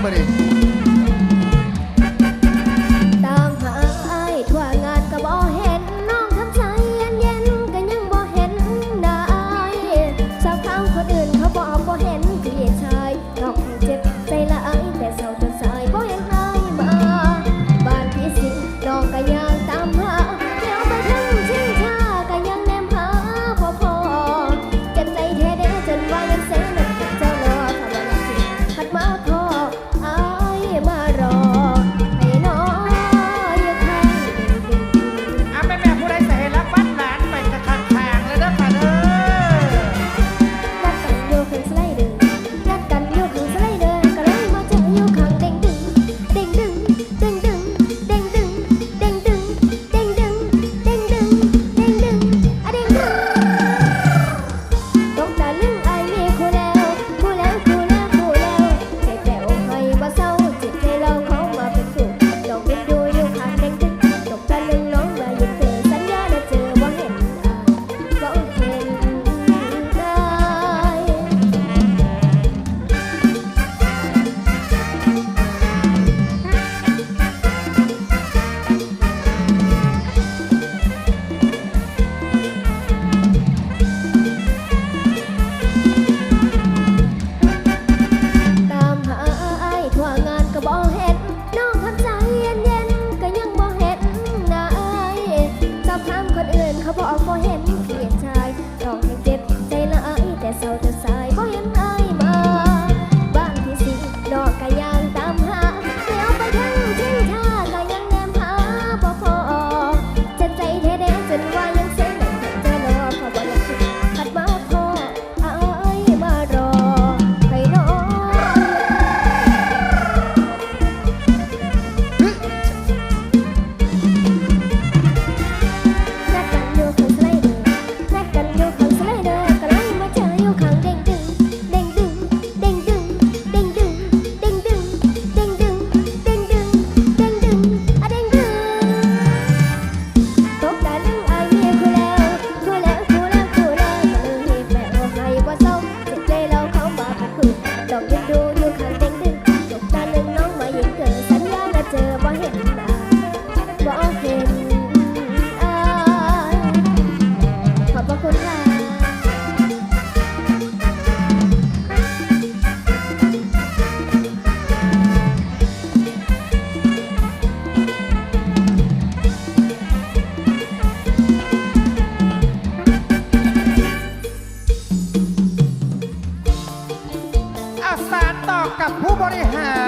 somebody. Howdy, howdy.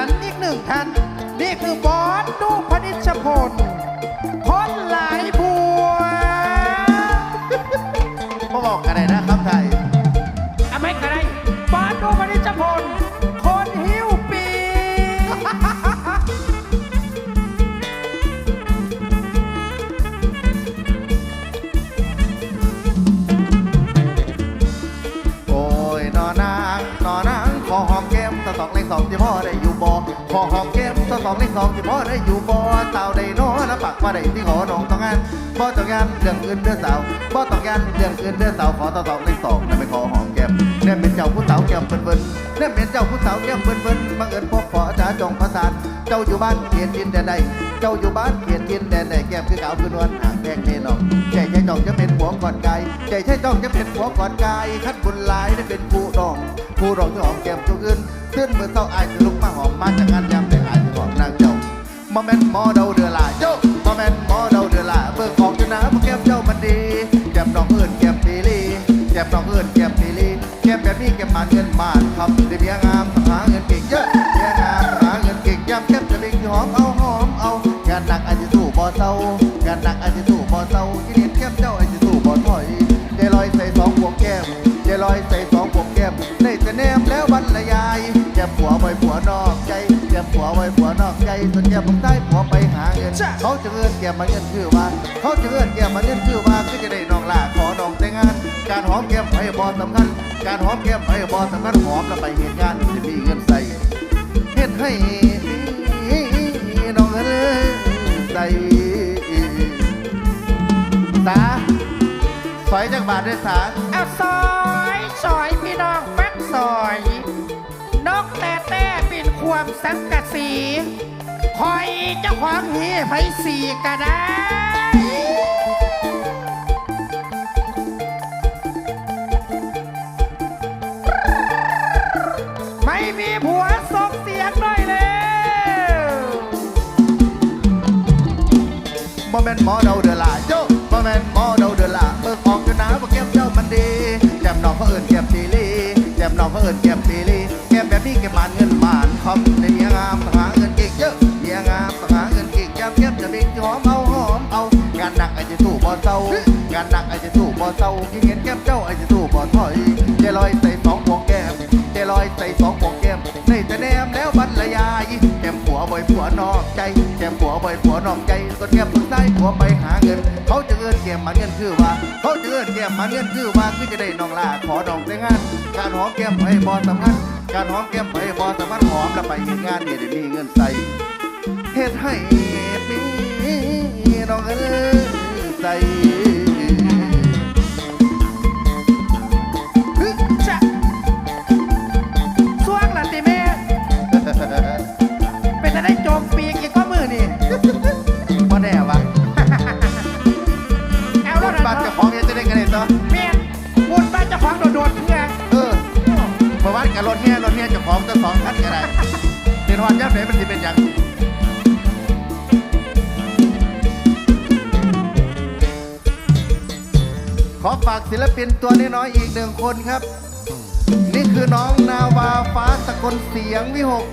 อยู่บ่เต่าได้โน้แล้วปากว่าได้ที่ขอน้องต้องงานบ่ต้องงานเรื่องอื่นเด้องสาวบ่ต้องงานเรื่องอื่นเด้องสาวขอตะสองเลขสองนั่นไม่ขอหอมแก้มเนี่ยเป็นเจ้าผู้สาวแก้มเบิ่นๆเนี่ยเป็นเจ้าผู้สาวแก้มเบิ่นๆบังเอิญพบขอจ้าจงประสานเจ้าอยู่บ้านเขียนดินแดนใดเจ้าอยู่บ้านเขียนดินแดนใดแก้มคือขาวคือนวลห่างแดงเทนองใจใช่จองจะเป็นหัวก่อนกายใจใช่จองจะเป็นหัวก่อนกายคัดบุญหลายได้เป็นผู้ดองผู้รองที่หอมแก้มตัวอื่นขึ้นเมื่อเศร้าอายจะลุกมาหอมมาจากงานยาม แกมีแก้มมานเงินมานครับได้เมียงามหาเงินเก่งเยอะเมียงามหาเงินเก่งยามแก้มจะลิงหอมเอาหอมเอางานหนักอาจจะสู้บ่เศร้างานหนักอาจจะสู้บ่เศร้าที่เรียนแก้มเจ้าอาจจะสู้บ่ถอยใจลอยใส่สองพวงแก้มใจลอยใส่สองพวงแก้มได้แต่แนมแล้วบรรยายแก้มผัวไว้ผัวนอกใจแก้มผัวไว้ผัวนอกใจส่วนแก้มผมได้ผัวไปหาเงินเขาจะเงินแก้มมาเงินคือว่า เขาจะเงินแก้มมาเงินคือว่าก็จะได้น้องลาขอน้องแต่งงาน การหอมแก้มไผ่บอสำคัญ การหอมแก้มไผ่บอสำคัญหอมแล้ไปเหตุงานจะมีเงินใส่เฮ็ดให้น้องเอยใส่ตาสอยจากบาทด้วยสาอะสอยสอยพี่น้องแฟักสอย นกแต่แต่บินควมสังกะสีคอยเจ้าของหีไผสีก็ได้ มนหมอเดาเดือละโยบ่แมนหมอเดาเดือละเบิกออกจะหนาว่าแก้มเจ้ามันดีแก้มน้องเขาเอิญแก้มปีลีแก้มน้องเขาเอิญแก้มปีลีแก้มแบบนี้แก้มบานเงินบานคอมในเมียงามหาเงินเก่งเยอะเมียงามหาเงินเก่งแก้มแก้มจะดิ้งหอมเอาหอมเอางานหนักไอ้จะสู้บ่เศร้างานหนักไอ้จะสู้บ่เศร้ายิ่งเห็นแก้มเจ้าไอ้จะสู้บ่ถอยจะลอยเตะ ละยายแก้มผัวบ่อยผัวนอกใจแก้มผัวบ่อยผัวนอกใจก็แก้มผู้ใายผัวไปหาเงิน เขาจะเอิ้นแก้มมาเงินคือว่า เขาจะเอิ้นแก้มมาเงินคือว่าคือจะได้น้องลาขอดอกได้งาน การหอมแก้มไปบอสำคัญการหอมแก้มไปบอสำคัญหอมแล้วไปห็นงานเนี่ยได้มีเงินใส่เฮ็ดให้ปีน้องเอิ้นใส่ กับรถแม่รถแม่เจ้ของตั้สองคันอะไรเป็นวันยับไหนมันจะเป็นอย่างขอฝากศิลปินตัวน้อยๆอีกหนึ่งคนครับ นี่คือน้องนาวาฟ้าสกลเสียงวิหก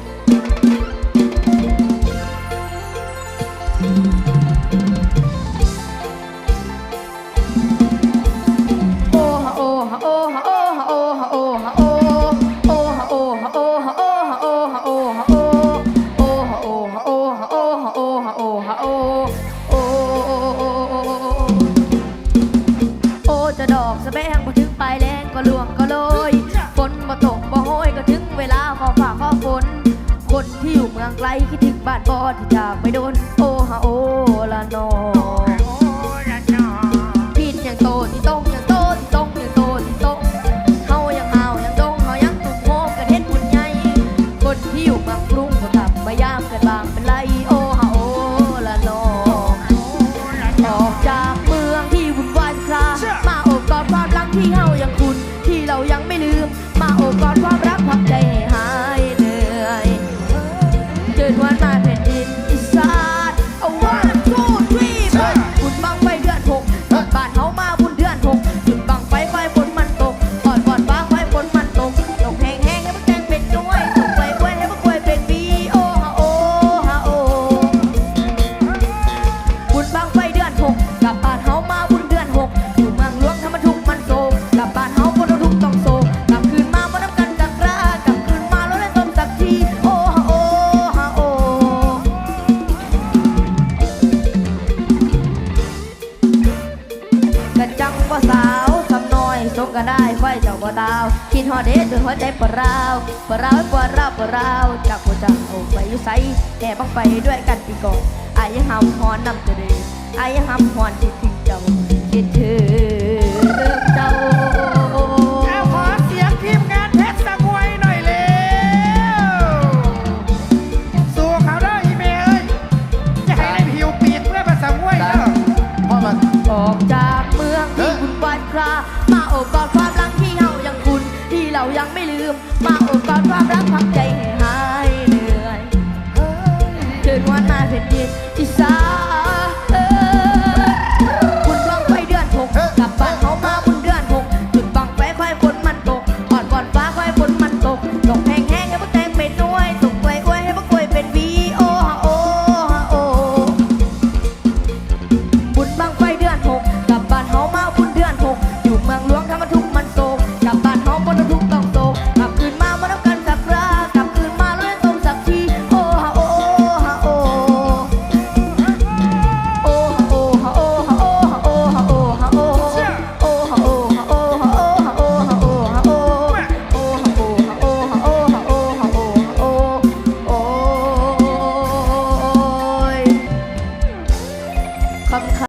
างไกลคิดถึงบ้านบอที่จากไปโดนโอฮาโอลานอผิดอย่างโตที่ต้งอย่างโตต้งอย่างโตที่ต้งเฮาย่งเฮาย่งตงเฮายังตุ่โมกันเห็นบุญใหญ่คนที่อยู่มากรุงก็กลับมายามกันบางเป็นไรโอฮอลานอออกจากเมืองที่วุ่นวายครามาอบกอดความรักที่เฮา ก็ได้ไฟเจ้าบ่ดาวคิดฮอดเด้จนหัวใจปวดร้าวปวดร้าวปวดร้าวปวดร้าวจากหัวใจเอาไปอยู่ไซแต่บังไปด้วยกันปีกออไอ้ยยัหำฮอนนำเจริญอ้ยยัหำฮอนคิดทิ้งเจ้าคิดถึง รายังไม่ลืม มาอบกอดความรักพักใจให้หายเหนื่อยเธอวันมาเพ็ดดินที่สา